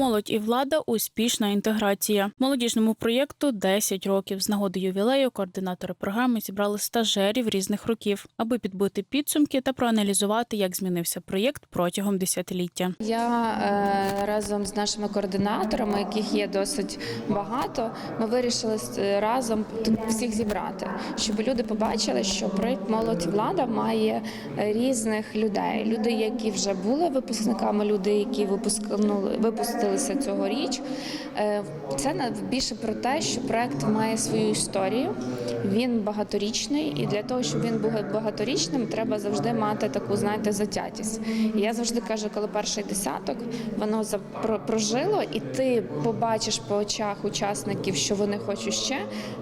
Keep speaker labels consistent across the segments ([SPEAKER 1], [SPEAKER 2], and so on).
[SPEAKER 1] Молодь і влада успішна інтеграція. Молодіжному проєкту 10 років. З нагоди ювілею координатори програми зібрали стажерів різних років, аби підбити підсумки та проаналізувати, як змінився проєкт протягом десятиліття.
[SPEAKER 2] Я е, разом з нашими координаторами, яких є досить багато, ми вирішили разом всіх зібрати, щоб люди побачили, що проєкт молодь і влада має е, різних людей. Люди, які вже були випускниками, люди, які випускнули випустилися цьогоріч. Е, Це більше про те, що проєкт має свою історію. Він багаторічний, і для того, щоб він був багаторічним, треба завжди мати таку, знаєте, затятість. Я завжди кажу, коли перший десяток воно прожило, і ти побачиш по очах учасників, що вони хочуть ще,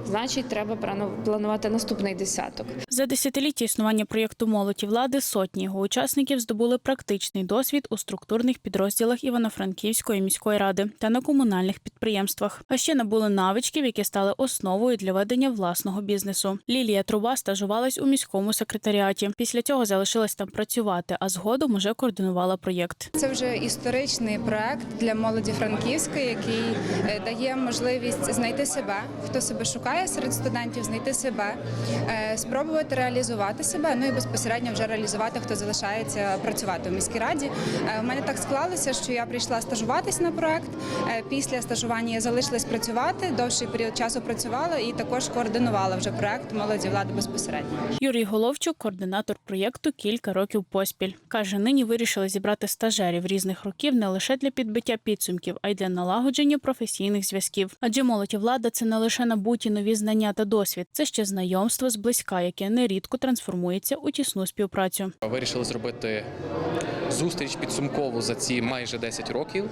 [SPEAKER 2] значить, треба планувати наступний десяток.
[SPEAKER 1] За десятиліття існування проєкту Молодь і влади сотні його учасників здобули практичний досвід у структурних підрозділах Івано-Франківської міської ради та на комунальних підприємствах. А ще набули навичків, які стали основою для ведення власного бізнесу. Лілія Труба стажувалась у міському секретаріаті. Після цього залишилась там працювати, а згодом уже координувала проєкт.
[SPEAKER 3] Це вже історичний проект для молоді Франківської, який е, дає можливість знайти себе, хто себе шукає серед студентів, знайти себе, е, спробувати реалізувати себе. Ну і безпосередньо вже реалізувати, хто залишається працювати у міській раді. У мене так склалося, що я прийшла стажуватись на проект. Е, Після стажування я залишилась працювати. Довший період часу працювала і також координувала вже проект молоді влади безпосередньо.
[SPEAKER 1] Юрій Головчук, координатор проєкту кілька років поспіль. Каже, нині вирішили зібрати стажерів різних років не лише для підбиття підсумків, а й для налагодження професійних зв'язків. Адже молодь влада це не лише набуті нові знання та досвід, це ще знайомство зблизька, яке нерідко трансформується у тісну співпрацю.
[SPEAKER 4] Вирішили зробити зустріч підсумкову за ці майже 10 років.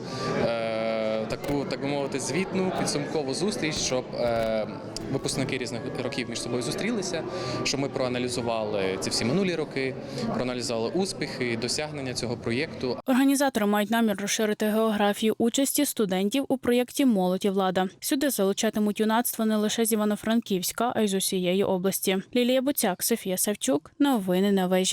[SPEAKER 4] Е, Таку, так би мовити, звітну підсумкову зустріч, щоб е, випускники різних років між собою зустрілися, щоб ми проаналізували ці всі минулі роки, проаналізували успіхи, досягнення цього проєкту,
[SPEAKER 1] Організатори мають намір розширити географію участі студентів у проєкті Молодь і влада. Сюди залучатимуть юнацтво не лише з Івано-Франківська, а й з усієї області. Лілія Буцяк, Софія Савчук. Новини на вежі.